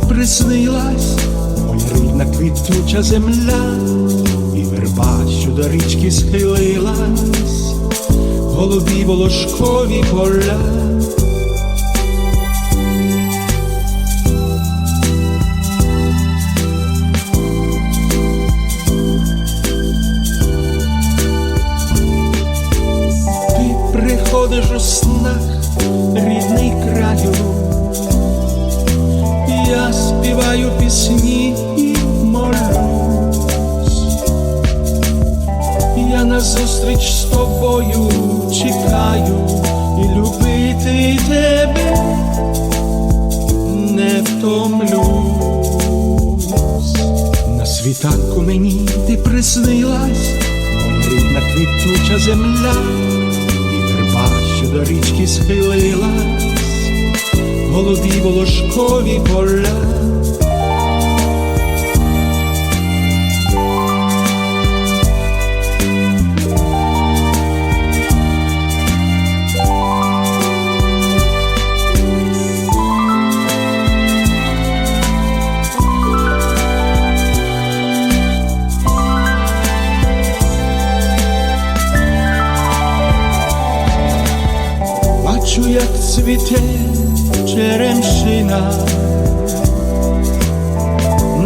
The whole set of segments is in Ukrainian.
приснилась, моя рідна квітуча земля, і верба, що до річки схилилась, голубі волошкові поля. Ти приходиш у снах, рідний співаю пісні і молюсь, я назустріч з тобою чекаю і любити тебе не втомлюсь. На світанку мені ти приснилась, рідна квітуча земля, і верба, що до річки схилилась, голубі волошкові поля. Бачу, як цвіте черемшина.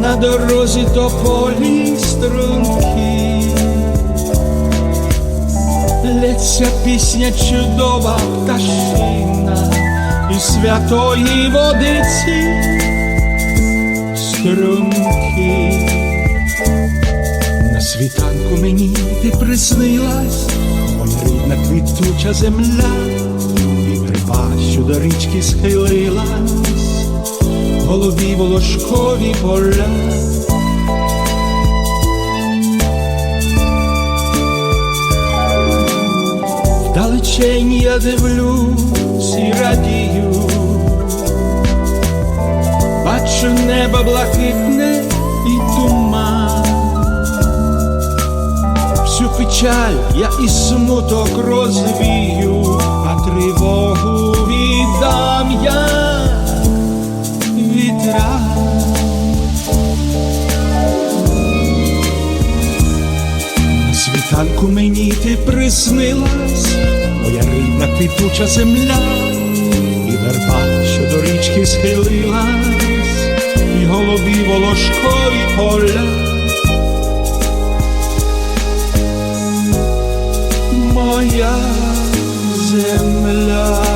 На дорозі до полі струнки, лється пісня чудова пташина. І святої водиці струмки. На світанку мені ти приснилась, рідна квітуча земля, верба, що до річки схилилась, голубі волошкові поля. Вдалечень я дивлюсь і радію, бачу небо блакитне і туман. Всю печаль я і смуток розвію, а тривогу віддам я вітра. Світанку мені ти приснилась, моя рідна квітуча земля, і верба, що до річки схилилась, і голубі волошкові поля. моя земля.